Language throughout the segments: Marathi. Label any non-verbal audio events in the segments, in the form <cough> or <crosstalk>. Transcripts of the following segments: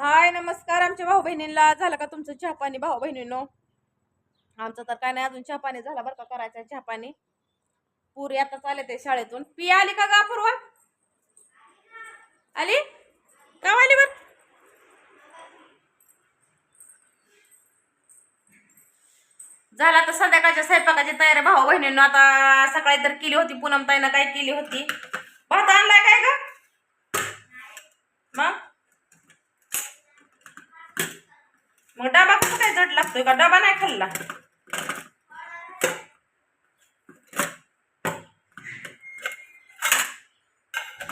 हाय नमस्कार आमच्या भाऊ बहिणींना झालं का तुमचं चहा पाणी भाऊ बहिणींनो आमचं तर काय नाही अजून चहा पाणी झालं बरं का करायचं चहा पाणी. पुरी आता चालले ते शाळेतून. पी आली का गा पूर्वा आली? का आली बर? झाला आता संध्याकाळच्या स्वयंपाकाची तयारी. भाऊ बहिणींनो आता सकाळी तर केली होती पूनम ताईनं काय केली होती? भात आणलाय काय का मग मग डबा कसं तो का डबा नाही खाल्ला?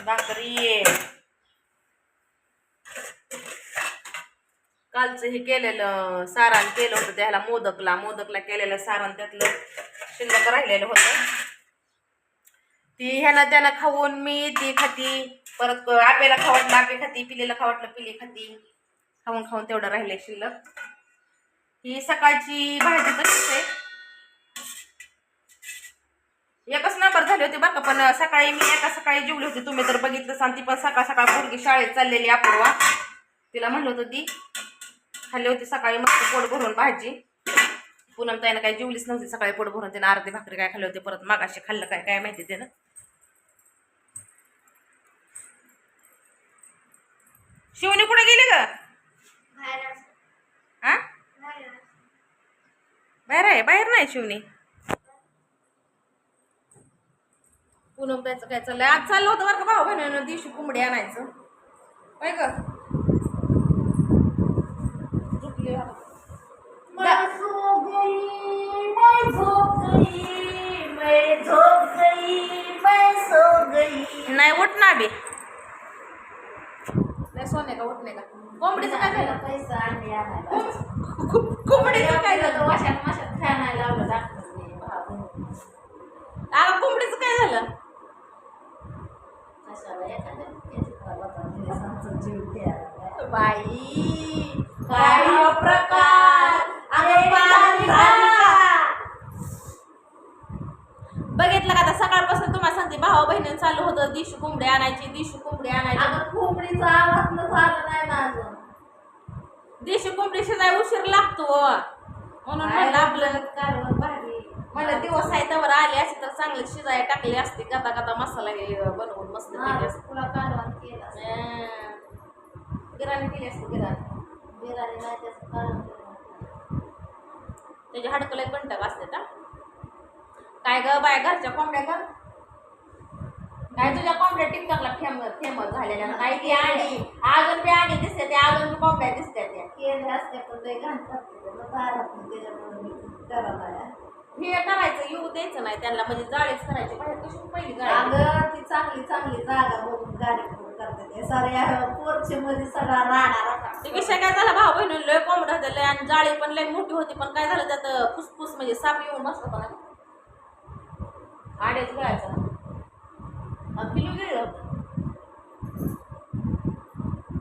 भाकरी. कालचं हे केलेलं सारण केलं होतं त्याला मोदकला मोदकला केलेलं सारण त्यातलं शिल्लक राहिलेलं होतं. ती ह्यानं त्यानं खाऊन मी ती खाती परत आपेला खावटलं आपे खाती पिलेला खावटलं पिली खाती. खाऊन खाऊन तेवढं राहिले शिल्लक. ही सकाळची भाजी तशीच आहे एकच नंबर झाली होती बरं का पण सकाळी मी एका सकाळी जेवली होती. तुम्ही तर बघितलं सांग ती पण सकाळ सकाळ पोरगी शाळेत चाललेली अपूर्वा. तिला म्हणलं होतं ती खाल्ली होती सकाळी मस्त पोट भरून भाजी. पूनम ताईनं काही जेवलीच नव्हती सकाळी पोट भरून तिनं अर्धी भाकरी काय खाल्ली होती परत मागाशी खाल्लं काय काय माहिती त्यानं शिवणी कुठे गेली ग हा बाहेर आहे बाहेर नाही शिवणी पूनम त्याचं काय चाललंय? आज चाललं होतं बरं का भाऊ बहिणीनं दिवशी कोंबडी आणायचं. काय ग? झोपली बघा. मैं सो गई मैं झोप गई मैं झोप गई मैं सो गई नाही उठ ना बे. नाही सोने का उठणे का? कोंबडीचं काय झालं? पैसा कोंबडीचं काय झालं? वाशात. माशात खायला लावलं भाऊ अगं कोंबडीचं काय झालं. बाई काय प्रकार. बघितलं का आता सकाळपासून तुम्हाला सांगते भाऊ बहिणी चालू होतं दिशू कोंबडी आणायची दिशू कोंबडी आणायची अगं कोंबडीचा आवाज झालं नाही ना अजून दिशू कोंबडी शिजाय उशीर लागतो. म्हणून म्हणलं आपलं कारवण भारी. म्हणलं दिवस आहे त्यावर आले असते तर चांगले शिजाय टाकले असते गता गता मसाला हे बनवून मस्त केली असते. तुला कारवण केलं अं, गिराणी केली असते गिराणी. बिराणी नाही त्याचं कारवण केलं त्याचे हाडकं लय कंटक असते का? काय ग बाय घरच्या कोंबड्या ग? काय तुझ्या कोंबड्या टिकटॉकला फेमस फेमस झालेल्या नाही ती आडी अजून बी आडी दिसते त्या अजून बी कोंबड्या दिसते त्या. केले असते पण ते घाण हे करायचं येऊ द्यायचं नाही त्यांना म्हणजे जाळीच करायची. बाहेर कशी पहिली जाळी अगं ती चांगली चांगली जागा बघून गाडी करून करते ते. साऱ्या पोरचे मध्ये सगळा राडा राडा. ते विषय काय झाला? भाऊ बहिणी लय कोंबड होते लय आणि जाळी पण लय मोठी होती पण काय झालं त्यात फुसफुस म्हणजे साप येऊन बसला होता ना. आडेच गळायचा. पिलू गेलं होतं.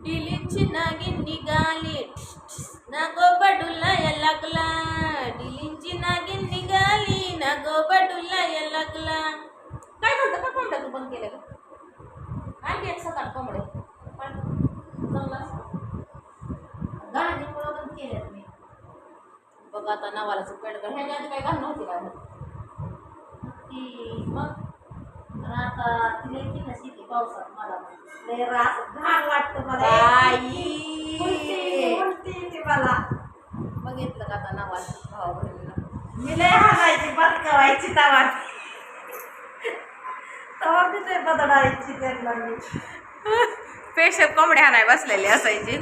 डिलीची नागिन निघाली. नागो बडूला लागला डिलींची नागिन निघाली नागो बडूला या लागला. काय झालं? का कोंबड्या तू बंद केलं का आणखी एक सात आठ कोंबडे पण चांगलं बघ आता नवालाचं पेड कर ह्याच्या काय घाल नव्हती काय ती मग आता तिला येते ना शेती पावसात मला. लय रास घाण वाटतं मला. उलटी येते मला. बघितलं का आता नवाला? भाऊ बहिणीला मी लय हाणायची बदकावायची तवा. तवा मी लय बदडायची त्यांना मी स्पेशल कोंबड्या आणाय बसलेली असायची.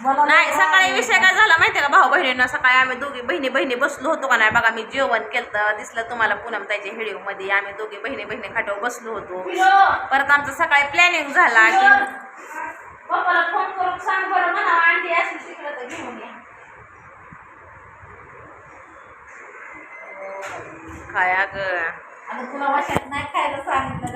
मला नाही सकाळी विषय काय झाला माहितीये का? भाऊ बहिणींना सकाळी आम्ही दोघी बहिणी बहिणी बसलो होतो का नाही? बघा मी जेवण केलं दिसलं तुम्हाला पूनम ताईच्या व्हिडिओमध्ये आम्ही दोघी बहिणी बहिणी खाट्यावर बसलो होतो. परत आमचं सकाळी प्लॅनिंग झाला की पप्पाला फोन करून सांग बरं म्हणा अंडी अशी शिकलं तर घेऊन या. काय अगं अगं तुला वाशात नाही खायला सांगितलं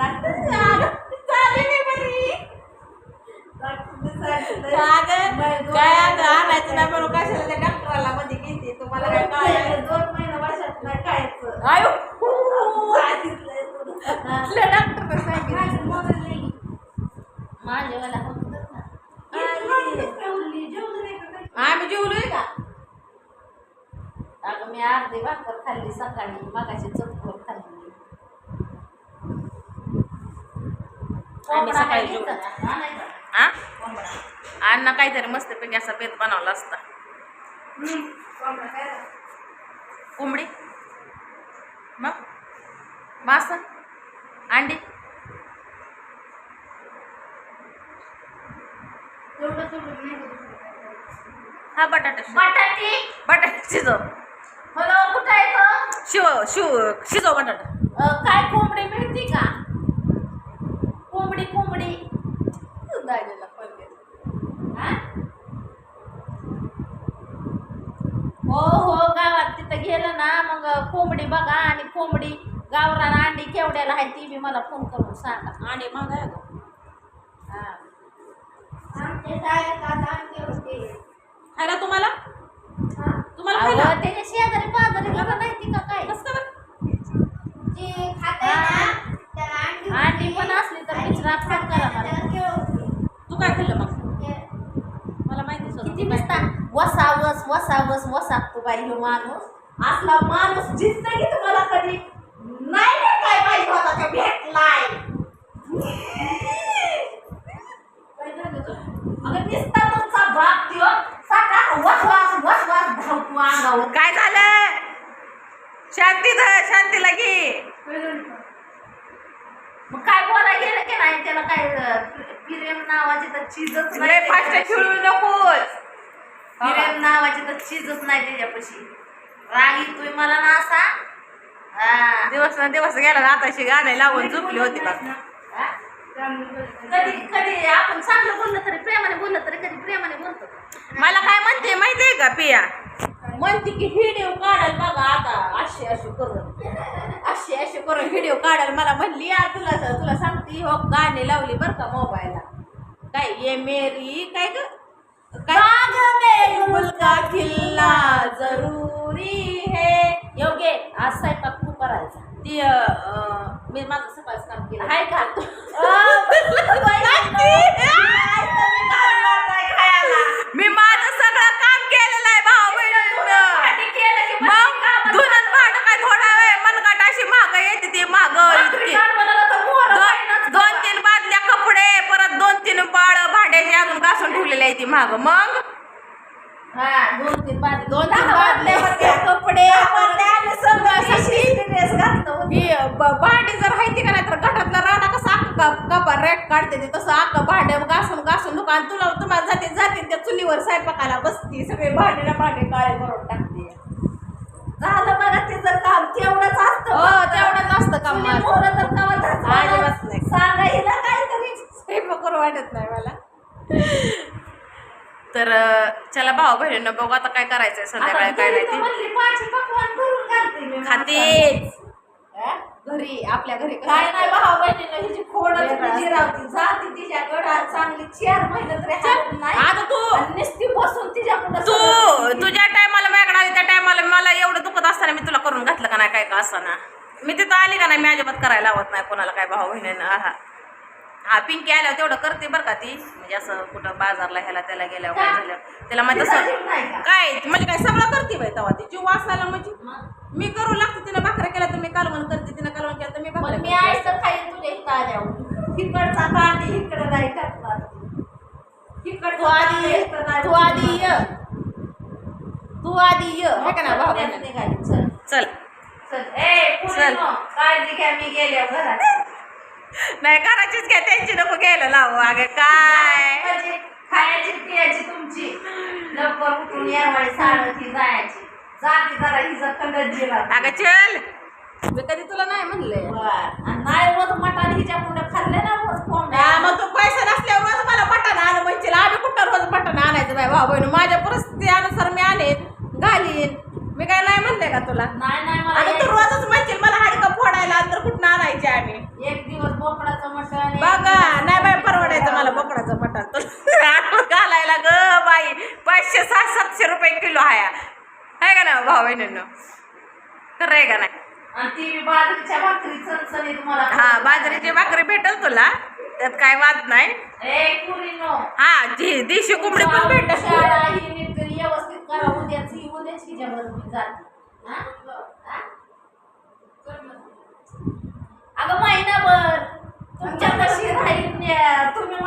काय अगं आणायचं नाही बरोबर कशाला त्या डॉक्टराला मध्ये घेते? तुम्हाला काय कळायला? दोन महिने वर्षात नाही खायचं. आयो. डॉक्टर सांगितलं? माझं मोबाईल आम्ही जेवलोय का? अगं मी अर्धी भाकर खाल्ली सकाळी मगाशी चतकोर खाल्ली. आम्ही सकाळी जेवलो. हा. अण्णा काहीतरी मस्तपैकी असा बेत बनवला असता. कोंबडा मग? मास? अंडी? तेवढं तेवढं नाही? हा बटाटा. बटाटी बटाटा शिजव हॅलो कुठं आहे तो? शिव शिव शिजव बटाटा अ, काय कोंबडी मिळते का कोंबडी कोंबडी दाजीला फोन केला. हा? हो हो गावात तिथं गेलं ना मग कोंबडी बघा आणि कोंबडी गावरान अंडी केवढ्याला आहे ती बी मला फोन करून सांगा आणि मग आहे गं. हा. आमचे आता होते. खायला तुम्हाला? हा? तुम्हाला अहो, खायला त्याच्या शेजारी पाजारी मला माहिती का काय? कसं काय बरं? अंडी पण असली तर मिश्रा फोन करा मला. तू काय खाल्लं मग? मला माहितीच होतं. किती वसा वस वसा वस वसा तू बाई ह्यो माणूस. असला माणूस दिसत की तुम्हाला कधी नाही रे काय पाहिजे होता तो भेटलाय काय झालं गं? अगं नुसता तुमचा बाप त्यो सारखा वसवास वसवास धावतो अंगावर काय झालं शांती धर शांतीला घे मग काय बोला गेलं की नाही त्याला काय अं, प्रेम नावाची तर चीजच लय फास्ट त्याच्यापाशी. खेळू नकोस. प्रेम नावाची तर चीजच नाही त्याच्यापाशी. राग येतोय मला ना असा हा. दिवस ना दिवस गेला ना आताशी गाणे लावून झोपली होती बघ हा? कधी कधी आपण चांगलं बोललं तरी प्रेमाने बोललं तरी कधी प्रेमाने बोलतो. मला काय म्हणते माहितीये का पिया? म्हणते की व्हिडिओ काढाल बघा आता अशी अशी करून. अशी अशी करून व्हिडिओ काढाल मला म्हणली यार तुला तुला सांगते हो गाणी लावली बरं का मोबाईलला काय ये मेरी काय ग? मुलगा खिल्ला जरुरी है. योगे आज स्वयंपाक तू करायचा. ती मी माझं सकाळच काम केलं. हाय का <laughs> <laughs> मी माझं सगळं काम केलेलं आहे भाऊ बहिणींचं. मग धुणं भांड काय थोडा वेळ मनगट अशी माग येते ती माग दोन तीन बादल्या कपडे परत दोन तीन बाळ भांड्याची अजून घासून ती माग मग दोन तीन बादल्या दोन तीन दहा बादल्या बादल्या, कपडे ड्रेस घातलं होतं. ही ब- भांडी जर माहिती का नाही तर घटातला राडा कसा अख्खा कपा रेट काढते ते तसं अख्खं भांडे घासून घासून दुकान तुला तुम्हाला जाते जाते त्या चुलीवर स्वयंपाकाला बसती सगळे भांडे भांडे काळे करून टाकते झालं बघा तिचं काम तेवढंच असतं हो तेवढंच असतं काम चुली माझं. मोरं तर कवा धरणार? अजिबात नाही. सांगा हिला काहीतरी स्वयंपाक करू वाटत नाही मला तर चला भाऊ बहिणींना बघू आता काय करायचंय संध्याकाळी काय नाही ते. हा? घरी आपल्या घरी काय नाही भाऊ बहिणीनं हिची खोडच वेगळं तिची रावती जाती तिच्याकडे चांगली चार महिने तरी हात नाही. आता तू आणि नुसती बसून तिच्याकडे तू तुझ्या टायमाला आली त्या टायमाला मला एवढं दुखत असताना मी तुला करून घातलं का नाही काय का असताना? मी तिथं आली का नाही मी अजिबात करायला लावत नाही कोणाला काय भाऊ बहिणीनं हा हा पिंकी आल्यावर तेवढं करते बरं का ती. म्हणजे असं कुठं बाजारला ह्याला त्याला गेल्यावर काय झालं? त्याला माहिती का? काय म्हणजे काय सगळं करते बाई तेव्हा ती. जीव वाचायला म्हणजे मी करू लागते तिनं भाकऱ्या केल्या तर मी कालवण करते तिनं कालवण केलं तर मी भाकऱ्या मी. आहे तर खाईन तुझ्या इथं आल्यावर इकडचा कांदी इकडे नाही टाकणार. तू आधी ये इकडं नाही तू आधी ये. तू आधी ये. हे का ना भाऊ त्यात बहिणीनं? निघाली. चल. चल. चल. ए चल. काळजी घ्या मी गेल्या घरात. नाही करायचीच काय त्यांची नको घ्यायला लावू. अगं काय? म्हणजे खायची पियाची तुमची. लवकर उठून यावाळी साडती जायची. जाती जरा हिचा खंडत जिरा अगं चल. मी कधी तुला नाही म्हणले? आणि नाही रोज मटण हिच्या कुंड खाल्ले ना रोज कोंबड्या. मग तू पैसे नसल्यावर रोज मला मटण आण म्हणजे आम्ही कुठं रोज मटण आणायचं बाय भाऊ बहिण माझ्या परिस्थिती अनुसार मी आणेन घालीन. मी काय नाही म्हणले का तुला? नाही नाही मला आता तू रोजच म्हणशील मला हाडकं फोडायला तर कुठं आणायचे आम्ही एक- एक दिवस बोकडाचं मटण बघा नाही बाय परवडायचं मला बोकडाचं मटण तुला आणून घालायला ग बाई पाचशे सात सातशे रुपये किलो आहे आहे का ना भाऊ बहिणींनो? खरं आहे का नाही? हा बाजरीची भाकरी भेटल तुला. त्यात काय वाद नाही. हा दी देशी कोंबडी पण भेटल? अगं महिनाभर. तुमच्या कशी राहील तुम्ही